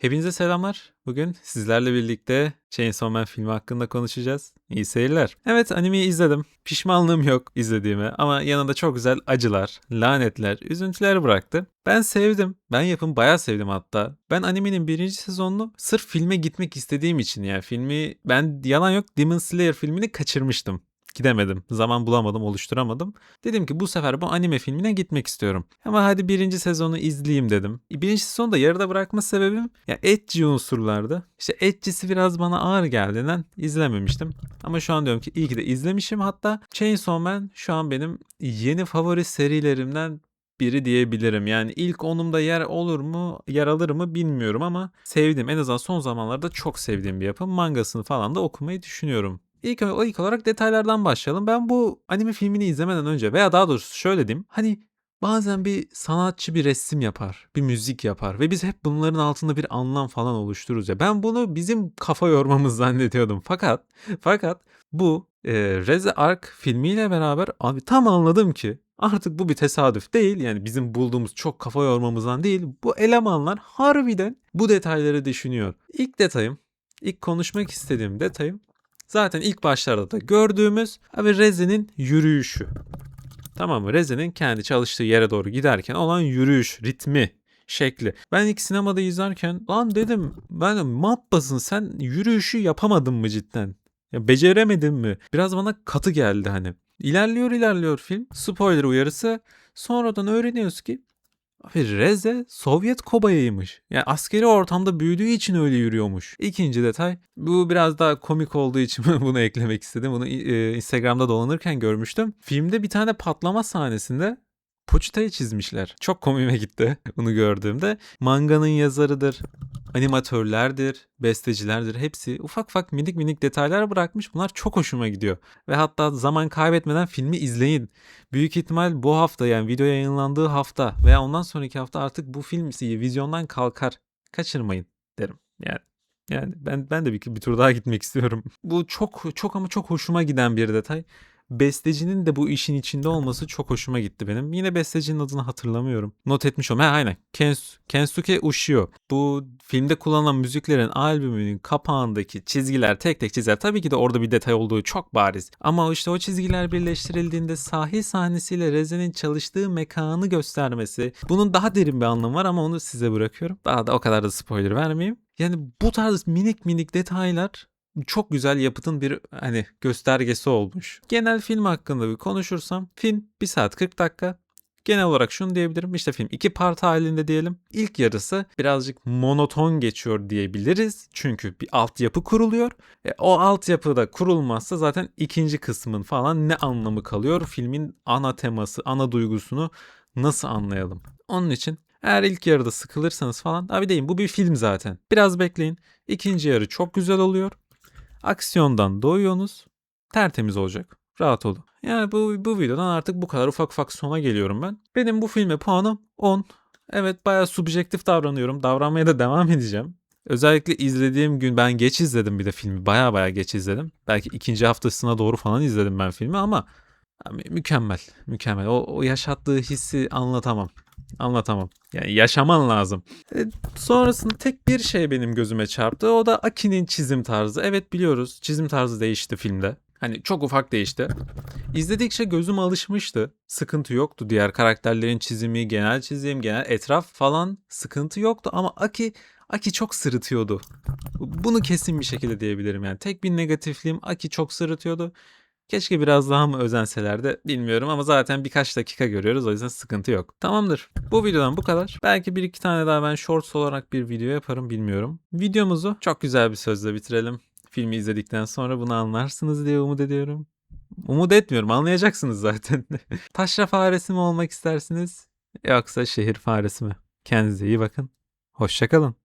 Hepinize selamlar. Bugün sizlerle birlikte Chainsaw Man filmi hakkında konuşacağız. İyi seyirler. Evet animeyi izledim. Pişmanlığım yok izlediğime ama yanında çok güzel acılar, lanetler, üzüntüler bıraktı. Ben sevdim. Ben yapım bayağı sevdim hatta. Ben animenin birinci sezonunu sırf filme gitmek istediğim için yani filmi ben yalan yok Demon Slayer filmini kaçırmıştım. Gidemedim. Zaman bulamadım, oluşturamadım. Dedim ki bu sefer bu anime filmine gitmek istiyorum. Ama hadi birinci sezonu izleyeyim dedim. Birinci sezonu da yarıda bırakma sebebim ya etçi unsurlardı. İşte etçisi biraz bana ağır geldiğinden izlememiştim. Ama şu an diyorum ki iyi ki de izlemişim. Hatta Chainsaw Man şu an benim yeni favori serilerimden biri diyebilirim. Yani ilk onumda yer olur mu, yer alır mı bilmiyorum ama sevdim. En azından son zamanlarda çok sevdiğim bir yapım. Mangasını falan da okumayı düşünüyorum. İlk, ilk olarak detaylardan başlayalım. Ben bu anime filmini izlemeden önce veya daha doğrusu şöyle diyeyim. Hani bazen bir sanatçı bir resim yapar, bir müzik yapar ve biz hep bunların altında bir anlam falan oluştururuz ya. Ben bunu bizim kafa yormamız zannediyordum. Fakat fakat bu e, Reze Ark filmiyle beraber abi tam anladım ki artık bu bir tesadüf değil. Yani bizim bulduğumuz çok kafa yormamızdan değil. Bu elemanlar harbiden bu detayları düşünüyor. İlk detayım, ilk konuşmak istediğim detayım Zaten ilk başlarda da gördüğümüz abi Reze'nin yürüyüşü. Tamam mı? Reze'nin kendi çalıştığı yere doğru giderken olan yürüyüş, ritmi, şekli. Ben ilk sinemada izlerken lan dedim ben mappasın sen yürüyüşü yapamadın mı cidden? Ya beceremedin mi? Biraz bana katı geldi hani. İlerliyor ilerliyor film. Spoiler uyarısı. Sonradan öğreniyoruz ki Abi Reze Sovyet kobayıymış. Yani askeri ortamda büyüdüğü için öyle yürüyormuş. İkinci detay. Bu biraz daha komik olduğu için bunu eklemek istedim. Bunu e, Instagram'da dolanırken görmüştüm. Filmde bir tane patlama sahnesinde Poçita'yı çizmişler. Çok komiğime gitti bunu gördüğümde. Manganın yazarıdır, animatörlerdir, bestecilerdir hepsi ufak ufak minik minik detaylar bırakmış. Bunlar çok hoşuma gidiyor. Ve hatta zaman kaybetmeden filmi izleyin. Büyük ihtimal bu hafta yani video yayınlandığı hafta veya ondan sonraki hafta artık bu film vizyondan kalkar. Kaçırmayın derim. Yani yani ben ben de bir, bir tur daha gitmek istiyorum. Bu çok çok ama çok hoşuma giden bir detay bestecinin de bu işin içinde olması çok hoşuma gitti benim. Yine bestecinin adını hatırlamıyorum. Not etmiş olmam. Ha aynen. Kens Kensuke Ushio. Bu filmde kullanılan müziklerin albümünün kapağındaki çizgiler tek tek çizer. Tabii ki de orada bir detay olduğu çok bariz. Ama işte o çizgiler birleştirildiğinde sahil sahnesiyle Reze'nin çalıştığı mekanı göstermesi. Bunun daha derin bir anlamı var ama onu size bırakıyorum. Daha da o kadar da spoiler vermeyeyim. Yani bu tarz minik minik detaylar çok güzel yapıtın bir hani göstergesi olmuş. Genel film hakkında bir konuşursam film 1 saat 40 dakika. Genel olarak şunu diyebilirim. İşte film iki part halinde diyelim. İlk yarısı birazcık monoton geçiyor diyebiliriz. Çünkü bir altyapı kuruluyor. E, o altyapı da kurulmazsa zaten ikinci kısmın falan ne anlamı kalıyor? Filmin ana teması, ana duygusunu nasıl anlayalım? Onun için eğer ilk yarıda sıkılırsanız falan abi deyin bu bir film zaten. Biraz bekleyin. İkinci yarı çok güzel oluyor. Aksiyondan doyuyorsunuz. Tertemiz olacak. Rahat olun. Yani bu, bu videodan artık bu kadar ufak ufak sona geliyorum ben. Benim bu filme puanım 10. Evet bayağı subjektif davranıyorum. Davranmaya da devam edeceğim. Özellikle izlediğim gün ben geç izledim bir de filmi. Baya baya geç izledim. Belki ikinci haftasına doğru falan izledim ben filmi ama mükemmel. Mükemmel. O, o yaşattığı hissi anlatamam. Anlatamam. Yani yaşaman lazım. E, sonrasında tek bir şey benim gözüme çarptı. O da Aki'nin çizim tarzı. Evet biliyoruz çizim tarzı değişti filmde. Hani çok ufak değişti. İzledikçe gözüm alışmıştı. Sıkıntı yoktu. Diğer karakterlerin çizimi, genel çizim, genel etraf falan sıkıntı yoktu. Ama Aki Aki çok sırıtıyordu. Bunu kesin bir şekilde diyebilirim yani. Tek bir negatifliğim Aki çok sırıtıyordu. Keşke biraz daha mı özenseler de bilmiyorum ama zaten birkaç dakika görüyoruz o yüzden sıkıntı yok. Tamamdır. Bu videodan bu kadar. Belki bir iki tane daha ben shorts olarak bir video yaparım bilmiyorum. Videomuzu çok güzel bir sözle bitirelim. Filmi izledikten sonra bunu anlarsınız diye umut ediyorum. Umut etmiyorum anlayacaksınız zaten. Taşra faresi mi olmak istersiniz yoksa şehir faresi mi? Kendinize iyi bakın. Hoşçakalın.